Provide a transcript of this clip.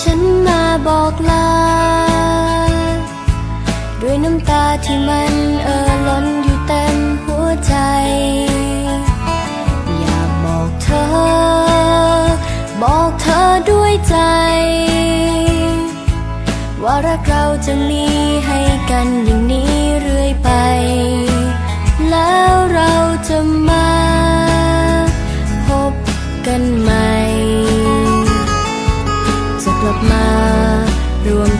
ฉันมาบอกลา ด้วยน้ำตาที่มันเอ่อล้นอยู่เต็มหัวใจ อยากบอกเธอ บอกเธอด้วยใจ ว่ารักเราจะมีให้กันอย่างนี้